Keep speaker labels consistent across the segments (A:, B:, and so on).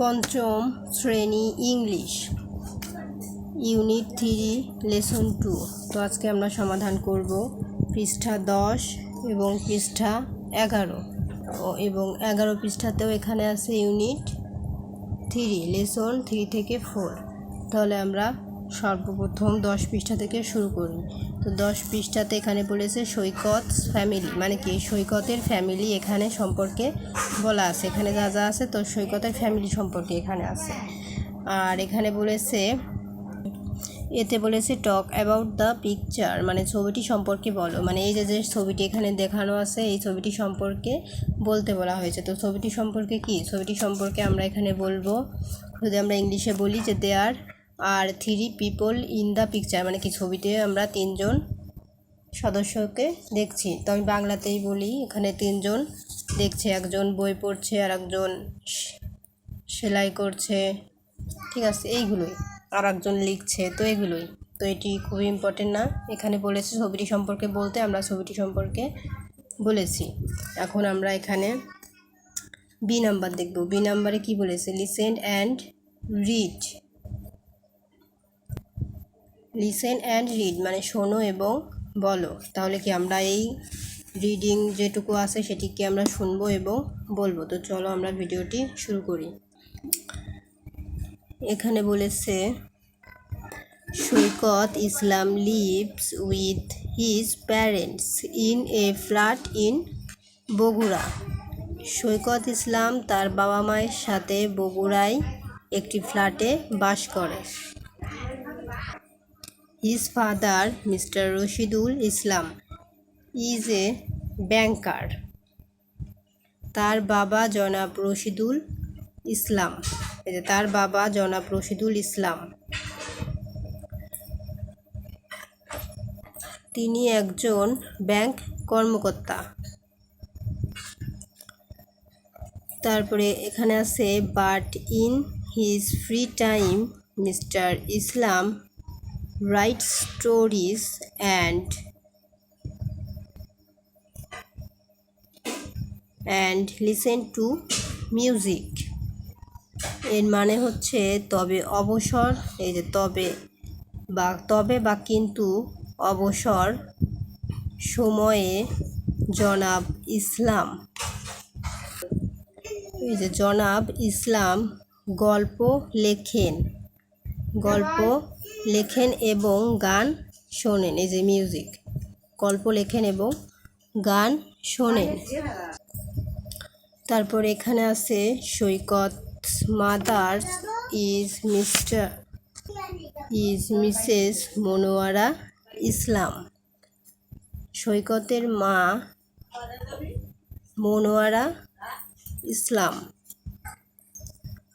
A: পঞ্চম শ্রেণি English, unit three, lesson two. তো আজকে আমরা সমাধান করব পৃষ্ঠা দশ এবং পৃষ্ঠা এগারো। ও, এবং এগারো পৃষ্ঠাতেও এখানে আছে ইউনিট থ্রি, লেসন থ্রি থেকে ফোর। তাহলে আমরা সর্বপ্রথম দশ পৃষ্ঠা থেকে শুরু করি তো দশ পৃষ্ঠাতে এখানে বলেছে সৈকত ফ্যামিলি মানে কি? সৈকতের ফ্যামিলি এখানে সম্পর্কে বলা আছে। এখানে যা যা আছে, তো সৈকতের ফ্যামিলি সম্পর্কে এখানে আছে। আর এখানে বলেছে, এতে বলেছে টক অ্যাবাউট দ্য পিকচার মানে ছবিটি সম্পর্কে বলো। মানে এই যে যে ছবিটি এখানে দেখানো আছে, এই ছবিটি সম্পর্কে বলতে বলা হয়েছে। তো ছবিটি সম্পর্কে কি? ছবিটি সম্পর্কে আমরা এখানে বলব। যদি আমরা ইংলিশে বলি যে they are are three people in the picture মানে কি ছবিতে আমরা তিনজন সদস্যকে দেখছি। তো আমি বাংলাতেই বলি, এখানে তিনজন দেখছে, একজন বই পড়ছে আর একজন সেলাই করছে। ঠিক আছে, এইগুলোই। আর একজন লিখছে, তো এগুলোই। তো এটি খুবই ইম্পর্টেন্ট না। এখানে বলেছে ছবিটি সম্পর্কে বলতে আমরা ছবিটি সম্পর্কে বলেছি। এখন আমরা এখানে বি নাম্বার দেখব। বি নাম্বারে কি বলেছে? Listen and read listen and read মানে শোনো এবং বলো। তাহলে কি আমরা এই রিডিং যেটুকু আছে সেটিকে আমরা শুনব এবং বলব। তো চলো আমরা ভিডিওটি শুরু করি। এখানে বলেছে, Saikat Islam lives with his parents in a flat in Bogura. Saikat Islam তার বাবা মায়ের সাথে বগুড়ায় একটি ফ্ল্যাটে বাস করে। His father Mr Rashidul Islam. Is a banker. তার বাবা জনাব রশিদুল ইসলাম। তার বাবা জনাব রশিদুল ইসলাম। তিনি একজন ব্যাংক কর্মকর্তা। তারপরে এখানে আছে, but in his free time, Mr Islam write stories and and listen to music এর মানে হচ্ছে তবে অবসর, এই যে তবে বা তবে বা কিন্তু অবসর সময়ে জনাব ইসলাম। এই যে জনাব ইসলাম গল্প লেখেন। গল্প লেখেন এবং গান শোনেন, এই যে মিউজিক গল্প লেখেন এবং গান শোনেন। তারপর এখানে আছে, Saikat mother is Mr, is Mrs Monowara Islam. সৈকতের মা মনোয়ারা ইসলাম।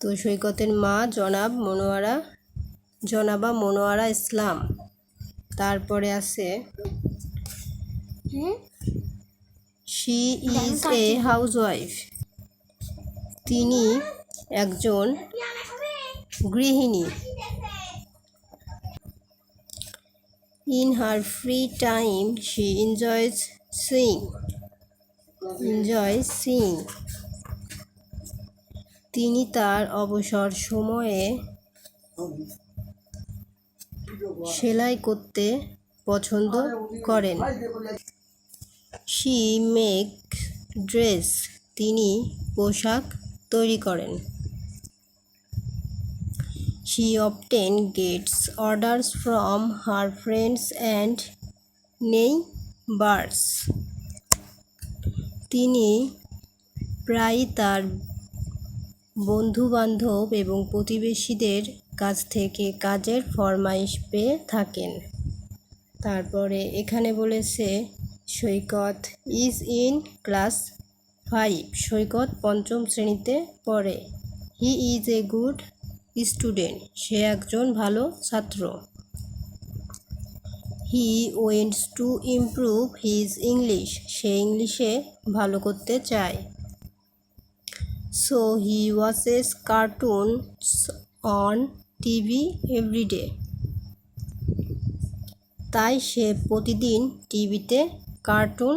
A: তো সৈকতের মা জনাব মনোয়ারা জনাবা মনোয়ারা ইসলাম। তারপরে আছে she is a housewife তিনি একজন গৃহিণী। In her free time she enjoys sing enjoy sing তিনি তার অবসর সময়ে সেলাই করতে পছন্দ করেন। শি মেক ড্রেস তিনি পোশাক তৈরি করেন। She often gets orders from her friends and neighbours. তিনি প্রায়ই তার বন্ধুবান্ধব এবং প্রতিবেশীদের কাছ থেকে কাজের ফরমাইশ পেয়ে থাকেন। তারপরে এখানে বলেছে, Saikat is in class five. Saikat পঞ্চম শ্রেণীতে পড়ে। He is a good student. সে একজন ভালো ছাত্র। He wants to improve his English. সে ইংলিশে ভালো করতে চায়। So he watches cartoons on TV everyday তাই সে প্রতিদিন টিভিতে কার্টুন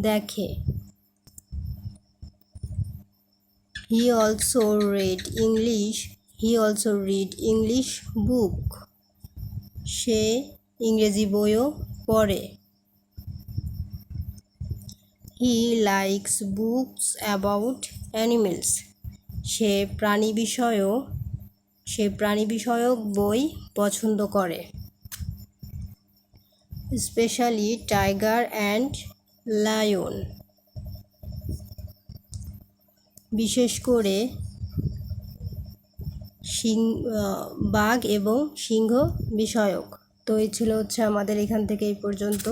A: দেখে। He also read English he also read English book সে ইংরেজি বইও পড়ে। He likes books about animals সে প্রাণী বিষয়ও সে প্রাণী বিষয়ক বই পছন্দ করে। Specially tiger and lion. বিশেষ করে সিং বাঘ এবং সিংহ বিষয়ক। তো এই ছিল হচ্ছে আমাদের এখান থেকে এই পর্যন্ত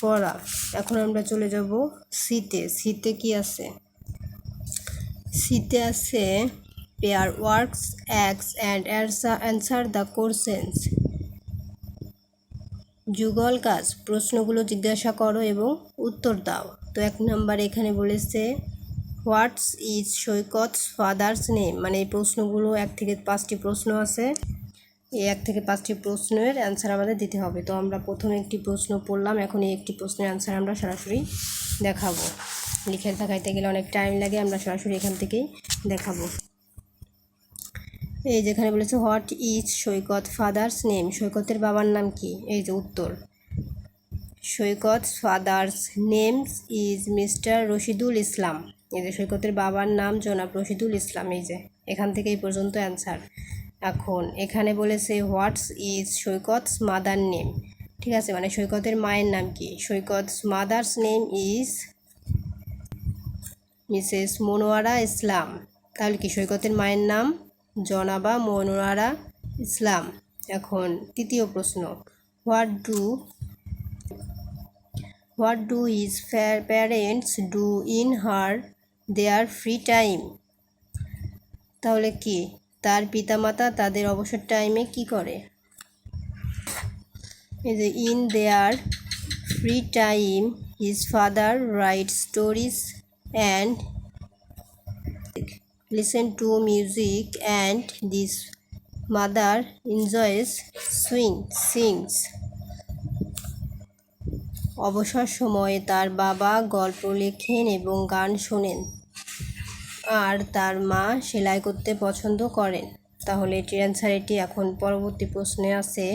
A: পড়া। এখন আমরা চলে যাব শীতে। শীতে কি আছে? শীতে আছে পেয়ার ওয়ার্কস অ্যাক্স অ্যান্ড অ্যান্সার দ্য কোশ্চেন্স যুগল কাজ, প্রশ্নগুলো জিজ্ঞাসা করো এবং উত্তর দাও। তো এক নম্বর এখানে বলেছে, what's is Saikat's father's name? মানে এই প্রশ্নগুলো এক থেকে পাঁচটি প্রশ্ন আছে। এই এক থেকে পাঁচটি প্রশ্নের অ্যান্সার আমাদের দিতে হবে। তো আমরা প্রথমে একটি প্রশ্ন পড়লাম, এখন এই একটি প্রশ্নের অ্যান্সার আমরা সরাসরি দেখাবো। লিখে দেখাইতে গেলে অনেক টাইম লাগে, আমরা সরাসরি এখান থেকেই দেখাবো। এই যেখানে বলেছে what is Saikat father's name সৈকতের বাবার নাম কি? এই যে উত্তর। Saikat father's names is Mr Rashidul Islam. এই যে সৈকতের বাবার নাম জনাব রশিদুল ইসলাম, এই যে। এখান থেকে এই পর্যন্ত অ্যান্সার এখন এখানে বলেছে what's is Saikat's mother name ঠিক আছে মানে সৈকতের মায়ের নাম কি? Saikat mother's name is Mrs Monowara Islam. তাহলে কি সৈকতের মায়ের নাম? জনাবা মনোয়ারা ইসলাম। এখন তৃতীয় প্রশ্ন। What do what do is parents do in her their free time তাহলে কি, তার পিতামাতা তাদের অবসর টাইমে কি করে? In their free time his father write stories and listen to music and this mother enjoys swing, sings. অবসর সময়ে তার বাবা গল্প লেখেন এবং গান শোনেন। আর তার মা সেলাই করতে পছন্দ করেন। তাহলে এটির অ্যান্সার এটি। এখন পরবর্তী প্রশ্নে আছে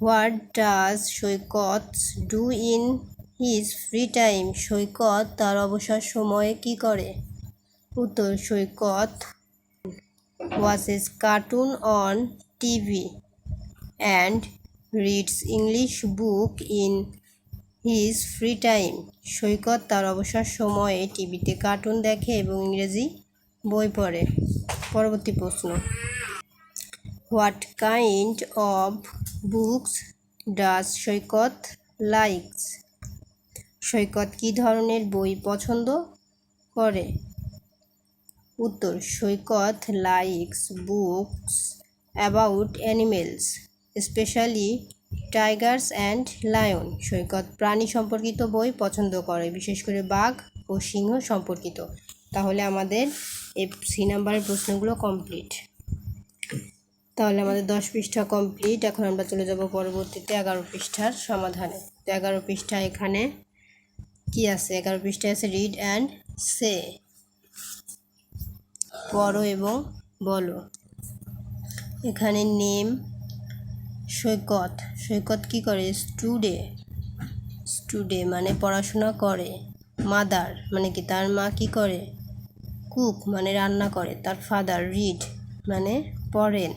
A: what does Saikat do in his free time Saikat তার অবসর সময়ে কি করে? উত্তর Saikat watches cartoon on TV and reads English book in his free time. Saikat তার অবসর সময়ে টিভিতে কার্টুন দেখে এবং ইংরেজি বই পড়ে। পরবর্তী প্রশ্ন। What kind of books does Saikat likes? Saikat কী ধরনের বই পছন্দ করে? উত্তর, Saikat, likes, books, about animals, specially tigers and lion. Saikat প্রাণী সম্পর্কিত বই পছন্দ করে, বিশেষ করে বাঘ ও সিংহ সম্পর্কিত। তাহলে আমাদের এই সি নাম্বারের প্রশ্নগুলো কমপ্লিট। তাহলে আমাদের দশ পৃষ্ঠা কমপ্লিট। এখন আমরা চলে যাব পরবর্তীতে এগারো পৃষ্ঠার সমাধানে। তো এগারো পৃষ্ঠা এখানে কি আছে? এগারো পৃষ্ঠায় আছে রিড অ্যান্ড সে পড়ো এবং বলো। এখানে নেম, সৈকত। সৈকত কি করে? স্টুডে। স্টুডে মানে পড়াশোনা করে। মাদার মানে কি? তার মা কি করে? কুক মানে রান্না করে। তার ফাদার রিড মানে পড়েন।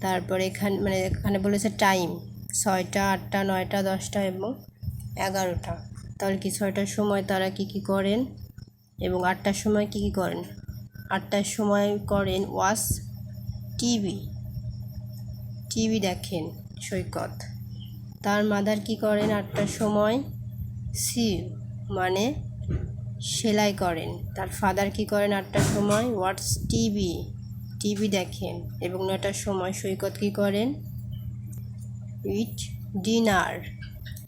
A: তারপরে এখানে মানে এখানে বলেছে টাইম। ছয়টা, আটটা, নয়টা, দশটা এবং এগারোটা। তাহলে কি ছয়টার সময় তারা কি কি করেন? এবং আটটার সময় কি কি করেন? আটটার সময় করেন ওয়াশ টিভি। টিভি দেখেন সৈকত। তার মাদার কি করেন আটটার সময়? সিউ মানে সেলাই করেন। তার ফাদার কি করেন আটটার সময়? ওয়াটস টিভি। টিভি দেখেন এবং নটার সময় সৈকত কি করেন? Eat dinner.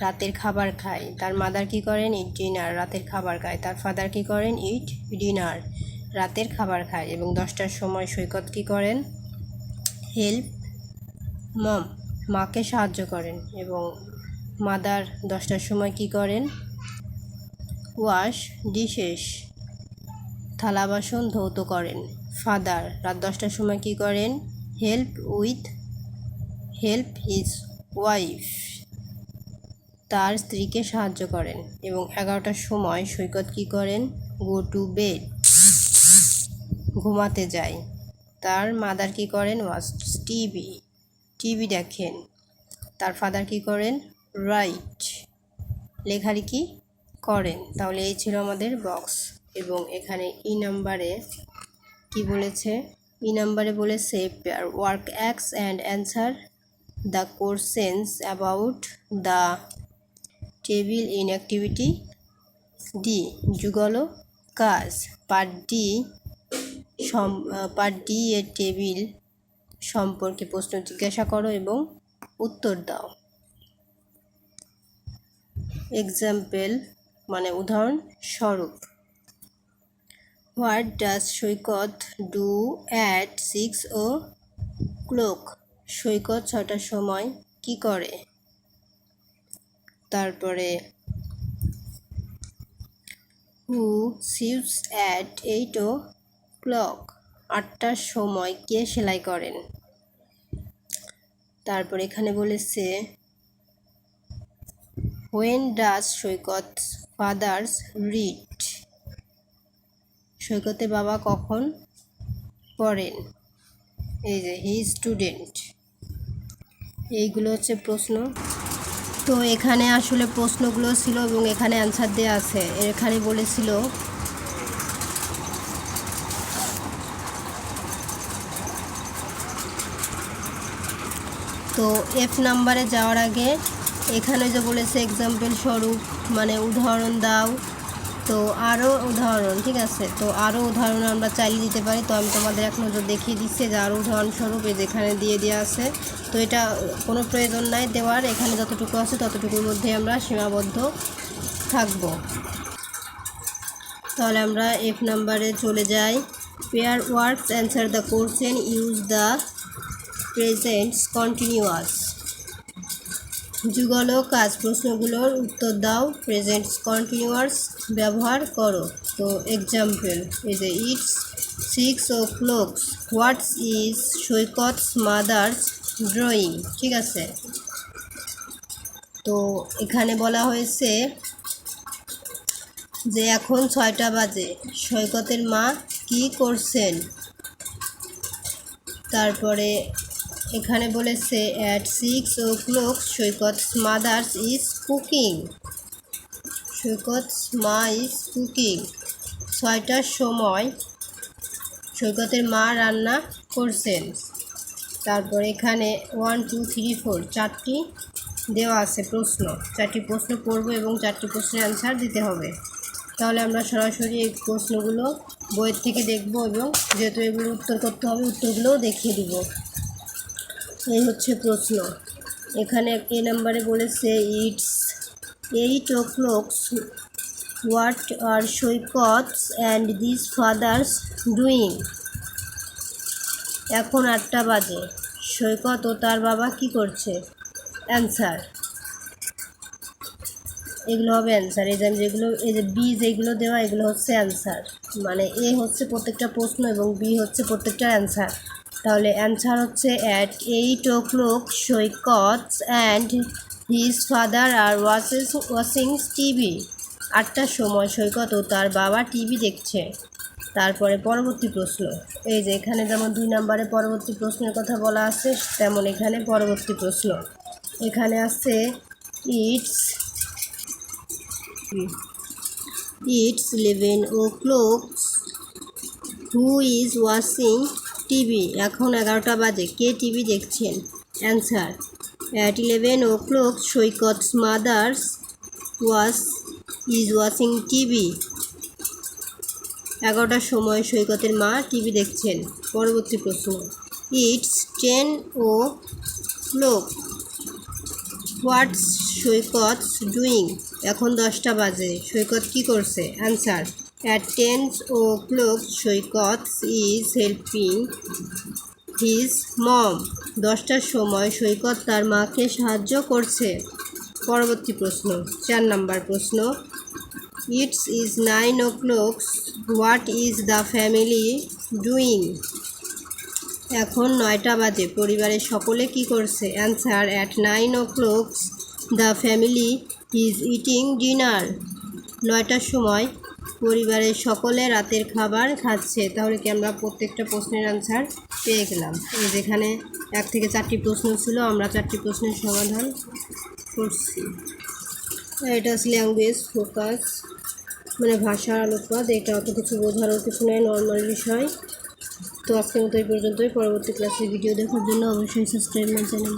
A: রাতের খাবার খায়। তার মাদার কি করেন? Eat dinner. রাতের খাবার খায়। তার ফাদার কি করেন? Eat dinner. রাতের খাবার খায় এবং দশটার সময় সৈকত কি করেন? হেল্প মম মাকে সাহায্য করেন এবং মাদার দশটার সময় কি করেন? ওয়াশ ডিশেস, থালা বাসন ধৌত করেন। ফাদার রাত দশটার সময় কী করেন? Help with help his wife, তার স্ত্রীকে সাহায্য করেন এবং এগারোটার সময় সৈকত কী করেন? Go to bed. ঘুমাতে যায় তার মাদার কী করেন? Watch TV. টিভি দেখেন। তার ফাদার কী করেন? রাইট। লেখালেখি করেন? তাহলে এই ছিল আমাদের বক্স। এবং এখানে ই নাম্বারে কি বলেছে? ই নাম্বারে বলে বলেছে pair work অ্যাক্স and answer the questions about the table in activity D, যুগল কাজ। পার্ট ডি পার্ট ডি এর টেবিল সম্পর্কে প্রশ্ন জিজ্ঞাসা করো এবং উত্তর দাও। এক্সাম্পল মানে উদাহরণস্বরূপ what does Saikat do at six o'clock Saikat ছটার সময় কি করে? তারপরে who sews at eight o'clock আটটার সময় কে সেলাই করেন? তারপর এখানে বলেছে when does Saikat father's read সৈকতের বাবা কখন পড়েন? এই যে হি স্টুডেন্ট এইগুলো হচ্ছে প্রশ্ন। তো এখানে আসলে প্রশ্নগুলো ছিল এবং এখানে অ্যান্সার দেওয়া আছে। এখানে বলেছিল তো এফ নাম্বারে যাওয়ার আগে এখানে যে বলেছে এক্সাম্পল স্বরূপ মানে উদাহরণ দাও। তো আরও উদাহরণ, ঠিক আছে? তো আরও উদাহরণ আমরা চালিয়ে দিতে পারি। তো আমি তোমাদের এক নজর দেখিয়ে দিচ্ছি যে আরও উদাহরণস্বরূপ যেখানে দিয়ে দেওয়া আছে। তো এটা কোনো প্রয়োজন নাই দেওয়ার। এখানে যতটুকু আছে ততটুকুর মধ্যে আমরা সীমাবদ্ধ থাকব। তাহলে আমরা এফ নাম্বারে চলে যাই। Pair works answer the question use the presents continuous যুগল কাজ প্রশ্নগুলোর উত্তর দাও প্রেজেন্টস কন্টিনিউয়াস ব্যবহার করো। তো এক্সাম্পল এই যে it's six o'clocks what's is Saikat's mother's drawing ঠিক আছে? তো এখানে বলা হয়েছে যে এখন ছয়টা বাজে, সৈকতের মা কি করছেন? তারপরে এখানে বলেছে at six o'clock Saikat mother's is cooking. Saikat মা ইজ কুকিং। ছয়টার সময় সৈকতের মা রান্না করছেন। তারপর এখানে ওয়ান টু থ্রি ফোর চারটি দেওয়া আছে প্রশ্ন। চারটি প্রশ্ন পড়ব এবং চারটি প্রশ্নের অ্যান্সার দিতে হবে। তাহলে আমরা সরাসরি এই প্রশ্নগুলো বইয়ের থেকে দেখব এবং যেহেতু এগুলো উত্তর করতে হবে, উত্তরগুলোও দেখিয়ে দিব। এই হচ্ছে প্রশ্ন। এখানে এ নাম্বারে বলেছে it's eight o'clocks what are Saikat's and this father's doing এখন আটটা বাজে। সৈকত ও তার বাবা কি করছে? অ্যান্সার এগুলো হবে অ্যান্সার এই যেগুলো, এই যে বি যেগুলো দেওয়া, এগুলো হচ্ছে অ্যান্সার মানে এ হচ্ছে প্রত্যেকটা প্রশ্ন এবং বি হচ্ছে প্রত্যেকটা অ্যান্সার তাহলে অ্যান্সার হচ্ছে at eight o'clock Saikat and his father are watches watching TV আটটার সময় সৈকত ও তার বাবা টিভি দেখছে। তারপরে পরবর্তী প্রশ্ন। এই যে এখানে যেমন দুই নম্বরে পরবর্তী প্রশ্নের কথা বলা আছে, তেমন এখানে পরবর্তী প্রশ্ন। এখানে আছে it's it's eleven o'clocks who is watching TV. এখন এগারোটা বাজে। কে টিভি দেখছেন? Answer at eleven o'clock Saikat's mother's was is watching TV. এগারোটার সময় সৈকতের মা টিভি দেখছেন। পরবর্তী প্রশ্ন। It's ten o'clock what's Saikat doing এখন দশটা বাজে। সৈকত কি করছে? Answer tens o'clock Saikat is helping his mom দশটার সময় সৈকত তার মাকে সাহায্য করছে। পরবর্তী প্রশ্ন, চার নাম্বার প্রশ্ন it's is nine o'clock what is the family doing এখন নয়টা বাজে, পরিবারের সকলে কি করছে? Answer at nine o'clocks the family is eating dinner নয়টার সময় পরিবারের সকলে রাতের খাবার খাচ্ছে। তাহলে কি আমরা প্রত্যেকটা প্রশ্নের আনসার পেয়ে গেলাম? যেখানে এক থেকে চারটি প্রশ্ন ছিল, আমরা চারটি প্রশ্নের সমাধান করছি। এটা ল্যাঙ্গুয়েজ ফোকাস মানে ভাষার আলোকপাত। এটা অত কিছু বোঝারও কিছু নয় নর্মাল বিষয়। তো আজকের মতো এই পর্যন্তই। পরবর্তী ক্লাসে ভিডিও দেখার জন্য অবশ্যই সাবস্ক্রাইব মাই চ্যানেল